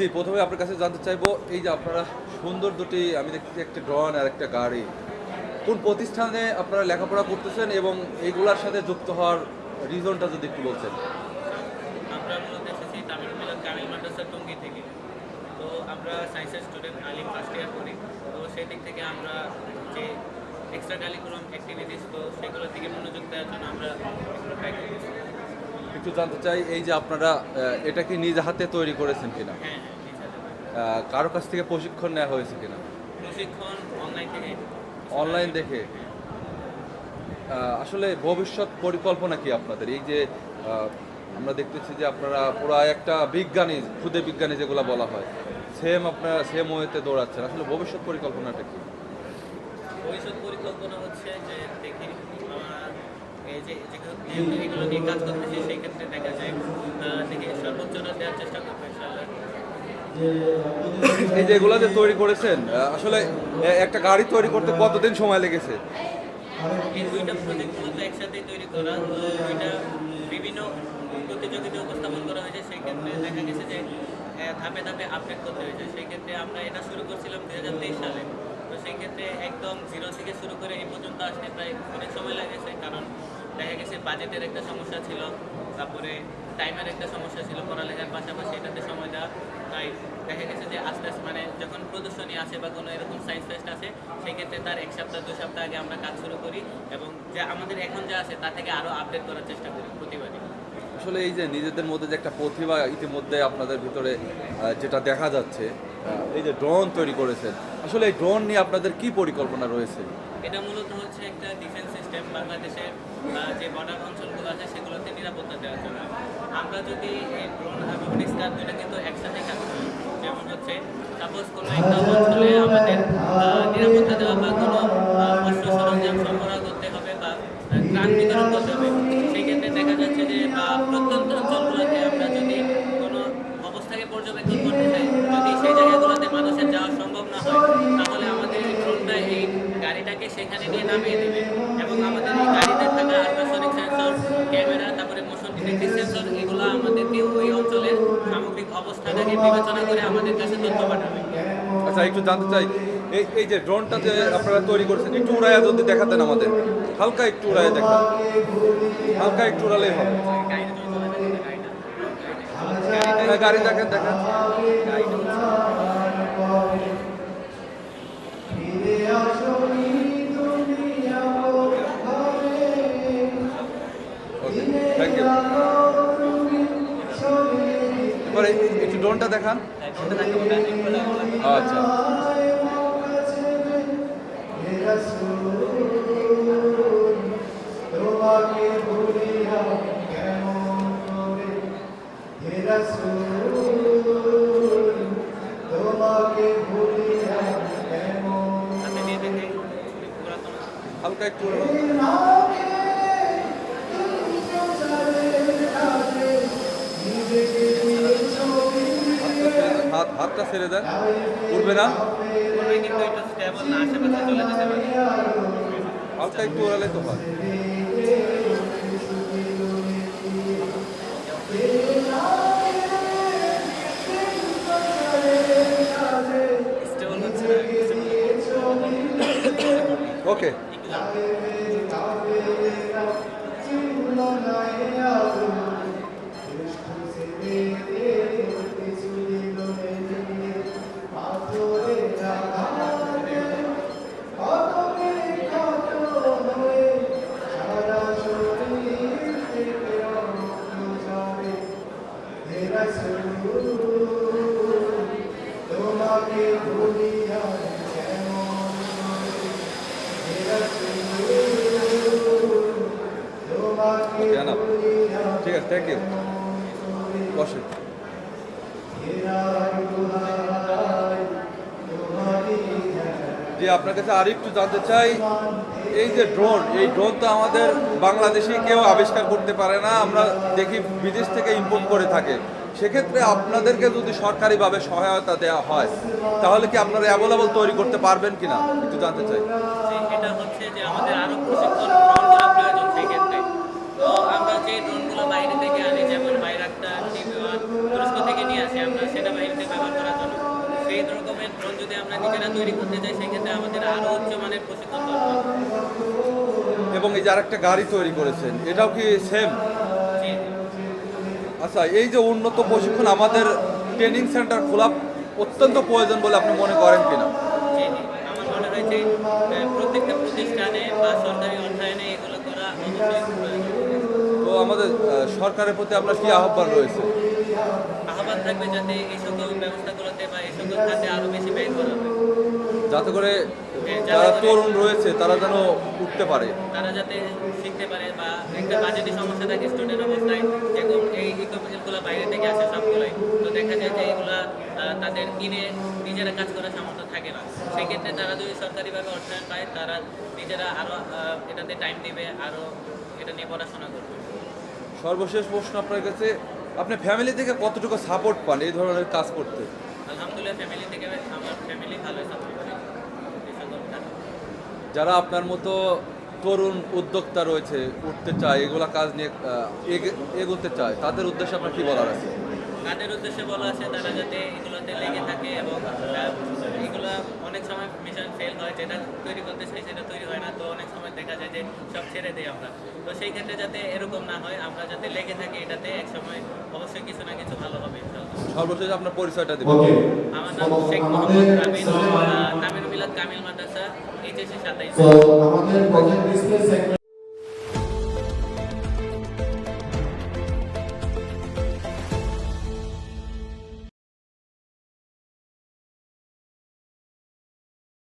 জি, প্রথমে আপনার কাছে জানতে চাইব, এই যে আপনারা সুন্দর দুটি, আমি দেখছি একটা ড্রোন আর একটা গাড়ি। কোন প্রতিষ্ঠানে আপনারা লেখাপড়া করতেছেন এবং এইগুলার সাথে যুক্ত হওয়ার রিজনটা যদি একটু বলতেন। আমরা মূলত এসেছি তামিল মিলাদ মাদ্রাসা টঙ্গী থেকে। তো আমরা সায়েন্সের স্টুডেন্ট আলিম ফার্স্ট ইয়ার করি তো সেই দিক থেকে আমরা যে এক্সট্রা কারিকুলাম অ্যাক্টিভিটিস তো সেগুলোর দিকে মনোযোগ দেওয়ার জন্য আমরা একটু জানতে চাই এই যে আপনারা এটা কি নিজ হাতে তৈরি করেছেন কিনা? হ্যাঁ হ্যাঁ কারও কাছ থেকে প্রশিক্ষণ নেওয়া হয়েছে কিনা? প্রশিক্ষণ অনলাইন থেকে অনলাইন দেখে? আসলে ভবিষ্যৎ পরিকল্পনা কি আপনাদের? এই যে আমরা দেখতেছি যে আপনারা পুরো একটা বিজ্ঞানী ক্ষুদে বিজ্ঞানী যেগুলো বলা হয় সেম আপনারা সেম ওয়েতে দৌড়াচ্ছেন। আসলে ভবিষ্যৎ পরিকল্পনাটা কি? ভবিষ্যৎ পরিকল্পনা হচ্ছে যে দেখি এই যে যেগুলো যেগুলো এগুলো নিয়ে কাজ করতেছি সেই ক্ষেত্রে দেখা যায় আহ, দেখি দেওয়ার চেষ্টা করব ইনশাল্লাহ এই যে এগুলো যে তৈরি করেছেন আসলে একটা গাড়ি তৈরি করতে কতদিন সময় লেগেছে? এই দুইটা প্রজেক্ট মূলত একসাথেই তৈরি করা দুইটা বিভিন্ন প্রতিযোগিতায় উপস্থাপন করা হয়েছে সেই ক্ষেত্রে দেখা গেছে যে ধাপে ধাপে আপডেট করতে হয়েছে। সেই ক্ষেত্রে আমরা এটা শুরু করছিলাম দুই হাজার তেইশ সালে। তো সেই ক্ষেত্রে একদম জিরো থেকে শুরু করে এই পর্যন্ত আসতে প্রায় অনেক সময় লেগেছে কারণ দেখা গেছে বাজেটের একটা সমস্যা ছিল, তারপরে টাইমের একটা সমস্যা ছিল পড়ালেখার পাশাপাশি এটাতে সময় দেওয়া। তাই দেখা গেছে যে আস্তে আস্তে মানে যখন প্রদর্শনী আসে বা কোনো এরকম সায়েন্স ফেস্ট আসে, সেক্ষেত্রে তার এক সপ্তাহ, দু সপ্তাহ আগে আমরা কাজ শুরু করি এবং যা আমাদের এখন যা আছে তা থেকে আরও আপডেট করার চেষ্টা করি প্রতিবারই। আসলে এই যে নিজেদের মধ্যে যে একটা প্রতিভা ইতিমধ্যে আপনাদের ভিতরে যেটা দেখা যাচ্ছে এই যে ড্রোন তৈরি করেছেন, আসলে এই ড্রোন নিয়ে আপনাদের কি পরিকল্পনা রয়েছে? এটা মূলত হচ্ছে একটা ডিফেন্স সিস্টেম বাংলাদেশের যে বর্ডার অঞ্চলগুলো আছে সেগুলোতে নিরাপত্তা দেওয়ার জন্য। আমরা যদি এই ড্রোন রোবোটিক্স কাজ দুটো কিন্তু একসাথে কাজ করি, যেমন হচ্ছে সাপোজ কোনো একটা অঞ্চলে আমাদের নিরাপত্তা দেওয়া বা কোনো অস্ত্র সরঞ্জাম সরবরাহ করতে হবে বা ত্রাণ বিতরণ করতে হবে সেই ক্ষেত্রে দেখা যাচ্ছে যে বা গাড়িটাকে সেখানে নিয়ে নামিয়ে দেবে। এবং আমাদের এই গাড়িতে থাকা আলট্রাসনিক সেন্সর ক্যামেরা তারপরে মোশন ডিটেক্টিভ সেন্সর এগুলো আমাদেরকে ওই অঞ্চলের সামগ্রিক অবস্থাটাকে বিবেচনা করে আমাদের কাছে তথ্য পাঠাবে। আচ্ছা একটু জানতে চাই এই এই যে ড্রোনটা যে আপনারা তৈরি করেছেন একটু উড়াইয়া যদি দেখাতেন আমাদের। হালকা একটু উড়াইয়া দেখান হালকা একটু উড়ালেই হবে। গাড়ি দেখেন দেখেন কেমন হাতে নিয়ে দেখে পুরাতন হালকা একটু হাতটা ছেড়ে দেন। উঠবে না। কিন্তু একটু স্টেবল না আশেপাশে চলে যেতে পারে। হালকা একটু ওড়ালে তো হয়। ওকে। ঠিক আছে বসে জি, আপনার কাছে আর একটু জানতে চাই, এই যে ড্রোন এই ড্রোন তো আমাদের বাংলাদেশে কেউ আবিষ্কার করতে পারে না, আমরা দেখি বিদেশ থেকে ইম্পোর্ট করে থাকে। সেক্ষেত্রে আপনাদেরকে যদি সরকারিভাবে সহায়তা দেওয়া হয়, তাহলে কি আপনারা অ্যাভেলেবল তৈরি করতে পারবেন কিনা? একটু জানতে চাই। এটা হচ্ছে যে আমাদের আরও প্রশিক্ষণ এবং এই যে আরেকটা গাড়ি তৈরি করেছেন এটাও কি সেম। আচ্ছা এই যে উন্নত প্রশিক্ষণ আমাদের ট্রেনিং সেন্টার খোলা অত্যন্ত প্রয়োজন বলে আপনি মনে করেন কিনা? আমার মনে হয় যে প্রত্যেকটা প্রতিষ্ঠানে বা সরকারি অর্থায়নে এগুলো করা তো আমাদের সরকারের প্রতি আপনার কি আহ্বান রয়েছে? আহ্বান থাকবে যাতে এই সকল ব্যবস্থাগুলোতে বা এই সকল খাতে আরও বেশি ব্যয় করা হয়। যাতে করে যারা তরুণ রয়েছে তারা যেন উঠতে পারে। তারা যাতে শিখতে পারে বা একটা বাজেটের সমস্যা থাকে স্টুডেন্ট অবস্থায় যেরকম এই ইকুইপমেন্টগুলো বাইরে থেকে আসে সবগুলোই। তো দেখা যায় যে এগুলা তাদের কিনে নিজেরা কাজ করার সামর্থ্য থাকে না। সেক্ষেত্রে তারা যদি সরকারিভাবে অর্থায়ন পায় তারা নিজেরা আরও এটাতে টাইম দেবে আরও এটা নিয়ে পড়াশোনা করবে। সর্বশেষ প্রশ্ন আপনার কাছে আপনি ফ্যামিলি থেকে কতটুকু সাপোর্ট পান এই ধরনের কাজ করতে? আলহামদুলিল্লাহ ফ্যামিলি থেকে আমার ফ্যামিলি ভালোই সাপোর্ট করে এই সকল কাজে। যারা আপনার মতো তরুণ উদ্যোক্তা রয়েছে, উঠতে চায়, এগুলা কাজ নিয়ে এগোতে চায়, তাদের উদ্দেশ্যে আপনার কি বলার আছে? তাদের উদ্দেশ্যে বলা আছে, তারা যাতে এগুলোতে লেগে থাকে এবং এগুলা অনেক সময় মিশন ফেল হয় যেটা তৈরি করতে চাই সেটা তৈরি হয় না। তো অনেক সময় দেখা যায় যে সব ছেড়ে দিই আমরা। তো সেই ক্ষেত্রে যাতে এরকম না হয় আমরা যাতে লেগে থাকি এটাতে এক সময় অবশ্যই কিছু না কিছু ভালো হবে। সর্বশেষ আপনার পরিচয়টা দেবেন আমার নাম শেখ মোহাম্মদ রাবিন আহ, নামির মিলাদ কামিল মাদ্রাসা এইচএসসি সাতাইশ। আমাদের প্রজেক্ট ডিসপ্লে সেগমেন্ট